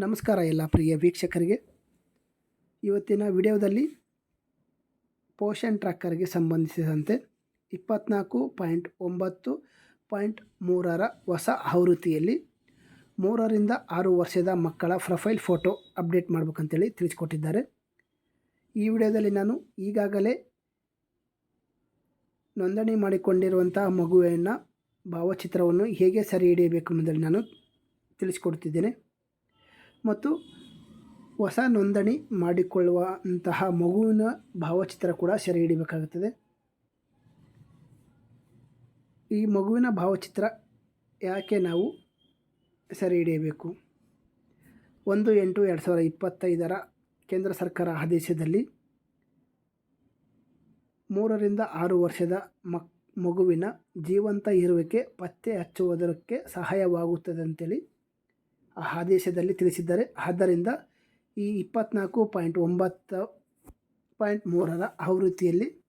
ನಮಸ್ಕಾರ ಎಲ್ಲ ಪ್ರಿಯ ವೀಕ್ಷಕರಿಗೆ. ಇವತ್ತಿನ ವಿಡಿಯೋದಲ್ಲಿ ಪೋಷನ್ ಟ್ರ್ಯಾಕರ್ಗೆ ಸಂಬಂಧಿಸಿದಂತೆ ಇಪ್ಪತ್ನಾಲ್ಕು ಪಾಯಿಂಟ್ ಒಂಬತ್ತು ಪಾಯಿಂಟ್ ಮೂರರ ಹೊಸ ಆವೃತ್ತಿಯಲ್ಲಿ ಮೂರರಿಂದ ಆರು ವರ್ಷದ ಮಕ್ಕಳ ಪ್ರೊಫೈಲ್ ಫೋಟೋ ಅಪ್ಡೇಟ್ ಮಾಡ್ಬೇಕಂತೇಳಿ ತಿಳಿಸ್ಕೊಟ್ಟಿದ್ದಾರೆ. ಈ ವಿಡಿಯೋದಲ್ಲಿ ನಾನು ಈಗಾಗಲೇ ನೋಂದಣಿ ಮಾಡಿಕೊಂಡಿರುವಂತಹ ಮಗುವಿನ ಭಾವಚಿತ್ರವನ್ನು ಹೇಗೆ ಸರಿ ಹಿಡಿಯಬೇಕು ಎಂಬುದನ್ನು ನಾನು ತಿಳಿಸ್ಕೊಡ್ತಿದ್ದೇನೆ ಮತ್ತು ಹೊಸ ನೋಂದಣಿ ಮಾಡಿಕೊಳ್ಳುವಂತಹ ಮಗುವಿನ ಭಾವಚಿತ್ರ ಕೂಡ ಸೆರೆ ಹಿಡಿಬೇಕಾಗುತ್ತದೆ. ಈ ಮಗುವಿನ ಭಾವಚಿತ್ರ ಯಾಕೆ ನಾವು ಸೆರೆ ಹಿಡಿಯಬೇಕು? ಒಂದು ಎಂಟು ಎರಡು ಸಾವಿರದ ಇಪ್ಪತ್ತೈದರ ಕೇಂದ್ರ ಸರ್ಕಾರ ಆದೇಶದಲ್ಲಿ ಮೂರರಿಂದ ಆರು ವರ್ಷದ ಮಕ್, ಮಗುವಿನ ಜೀವಂತ ಇರುವಿಕೆ ಪತ್ತೆ ಹಚ್ಚುವುದಕ್ಕೆ ಸಹಾಯವಾಗುತ್ತದೆ ಅಂತೇಳಿ ಆದೇಶದಲ್ಲಿ ತಿಳಿಸಿದ್ದಾರೆ. ಆದ್ದರಿಂದ ಈ ಇಪ್ಪತ್ನಾಲ್ಕು ಪಾಯಿಂಟ್ ಒಂಬತ್ತು, ಪಾಯಿಂಟ್ ಮೂರರ ಆವೃತ್ತಿಯಲ್ಲಿ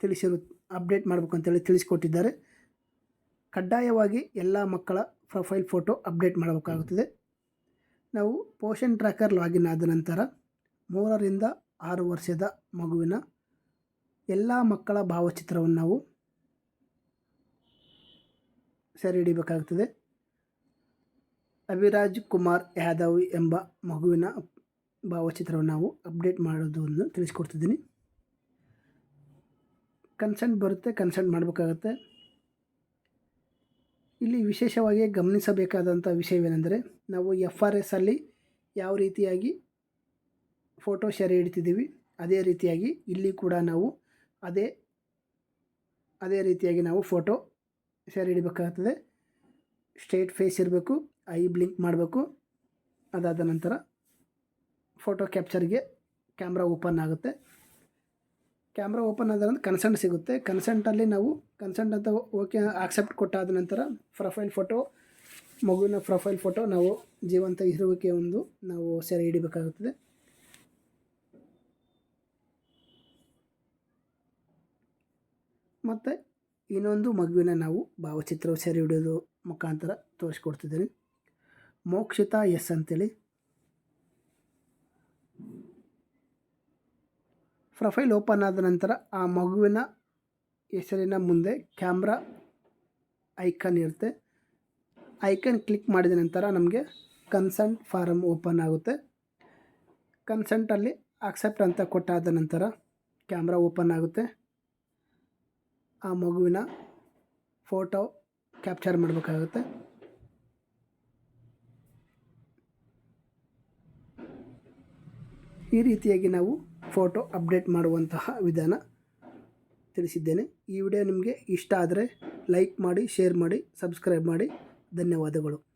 ತಿಳಿಸಿರು, ಅಪ್ಡೇಟ್ ಮಾಡಬೇಕು ಅಂತೇಳಿ ತಿಳಿಸಿಕೊಟ್ಟಿದ್ದಾರೆ. ಕಡ್ಡಾಯವಾಗಿ ಎಲ್ಲ ಮಕ್ಕಳ ಪ್ರೊಫೈಲ್ ಫೋಟೋ ಅಪ್ಡೇಟ್ ಮಾಡಬೇಕಾಗುತ್ತದೆ. ನಾವು ಪೋಷನ್ ಟ್ರ್ಯಾಕರ್ ಲಾಗಿನ್ ಆದ ನಂತರ ಮೂರರಿಂದ ಆರು ವರ್ಷದ ಮಗುವಿನ ಎಲ್ಲ ಮಕ್ಕಳ ಭಾವಚಿತ್ರವನ್ನು ನಾವು ಸೆರೆ ಹಿಡಿಬೇಕಾಗುತ್ತದೆ. ಅವಿರಾಜ್ ಕುಮಾರ್ ಯಾದವ್ ಎಂಬ ಮಗುವಿನ ಭಾವಚಿತ್ರವನ್ನು ನಾವು ಅಪ್ಡೇಟ್ ಮಾಡೋದನ್ನು ತಿಳಿಸ್ಕೊಡ್ತಿದ್ದೀನಿ. ಕನ್ಸೆಂಟ್ ಬರುತ್ತೆ ಕನ್ಸೆಂಟ್ ಮಾಡಬೇಕಾಗತ್ತೆ. ಇಲ್ಲಿ ವಿಶೇಷವಾಗಿ ಗಮನಿಸಬೇಕಾದಂಥ ವಿಷಯವೇನೆಂದರೆ, ನಾವು ಎಫ್ ಆರ್ ಎಸ್ ಅಲ್ಲಿ ಯಾವ ರೀತಿಯಾಗಿ ಫೋಟೋ ಸೆರೆ ಹಿಡಿತಿದ್ದೀವಿ, ಅದೇ ರೀತಿಯಾಗಿ ಇಲ್ಲಿ ಕೂಡ ನಾವು ಅದೇ ಅದೇ ರೀತಿಯಾಗಿ ನಾವು ಫೋಟೋ ಸೆರೆ ಹಿಡಿಬೇಕಾಗ್ತದೆ. ಸ್ಟ್ರೇಟ್ ಫೇಸ್ ಇರಬೇಕು ಐ ಬ್ಲಿಂಕ್ ಮಾಡಬೇಕು. ಅದಾದ ನಂತರ ಫೋಟೋ ಕ್ಯಾಪ್ಚರ್ಗೆ ಕ್ಯಾಮ್ರಾ ಓಪನ್ ಆಗುತ್ತೆ. ಕ್ಯಾಮ್ರಾ ಓಪನ್ ಆದ ನಂತರ ಕನ್ಸೆಂಟ್ ಸಿಗುತ್ತೆ. ಕನ್ಸೆಂಟಲ್ಲಿ ನಾವು ಕನ್ಸೆಂಟ್ ಅಂತ ಓಕೆ ಆಕ್ಸೆಪ್ಟ್ ಕೊಟ್ಟಾದ ನಂತರ ಪ್ರೊಫೈಲ್ ಫೋಟೋ, ಮಗುವಿನ ಪ್ರೊಫೈಲ್ ಫೋಟೋ ನಾವು ಜೀವಂತ ಇರುವಿಕೆ ಒಂದು ನಾವು ಸೆರೆ ಹಿಡಿಬೇಕಾಗುತ್ತದೆ. ಮತ್ತು ಇನ್ನೊಂದು ಮಗುವಿನ ನಾವು ಭಾವಚಿತ್ರವು ಸೆರೆ ಹಿಡಿಯೋದು ಮುಖಾಂತರ ತೋರಿಸ್ಕೊಡ್ತಿದ್ದೀನಿ. ಮೋಕ್ಷಿತಾ ಎಸ್ ಅಂತೇಳಿ. ಪ್ರೊಫೈಲ್ ಓಪನ್ ಆದ ನಂತರ ಆ ಮಗುವಿನ ಹೆಸರಿನ ಮುಂದೆ ಕ್ಯಾಮ್ರಾ ಐಕನ್ ಇರುತ್ತೆ. ಐಕನ್ ಕ್ಲಿಕ್ ಮಾಡಿದ ನಂತರ ನಮಗೆ ಕನ್ಸಂಟ್ ಫಾರಮ್ ಓಪನ್ ಆಗುತ್ತೆ. ಕನ್ಸಂಟಲ್ಲಿ ಅಕ್ಸೆಪ್ಟ್ ಅಂತ ಕೊಟ್ಟಾದ ನಂತರ ಕ್ಯಾಮ್ರಾ ಓಪನ್ ಆಗುತ್ತೆ. ಆ ಮಗುವಿನ ಫೋಟೋ ಕ್ಯಾಪ್ಚರ್ ಮಾಡಬೇಕಾಗುತ್ತೆ. ಈ ರೀತಿಯಾಗಿ ನಾವು ಫೋಟೋ ಅಪ್ಡೇಟ್ ಮಾಡುವಂತಹ ವಿಧಾನ ತಿಳಿಸಿದ್ದೇನೆ. ಈ ವಿಡಿಯೋ ನಿಮಗೆ ಇಷ್ಟ ಆದರೆ ಲೈಕ್ ಮಾಡಿ, ಶೇರ್ ಮಾಡಿ, ಸಬ್ಸ್ಕ್ರೈಬ್ ಮಾಡಿ. ಧನ್ಯವಾದಗಳು.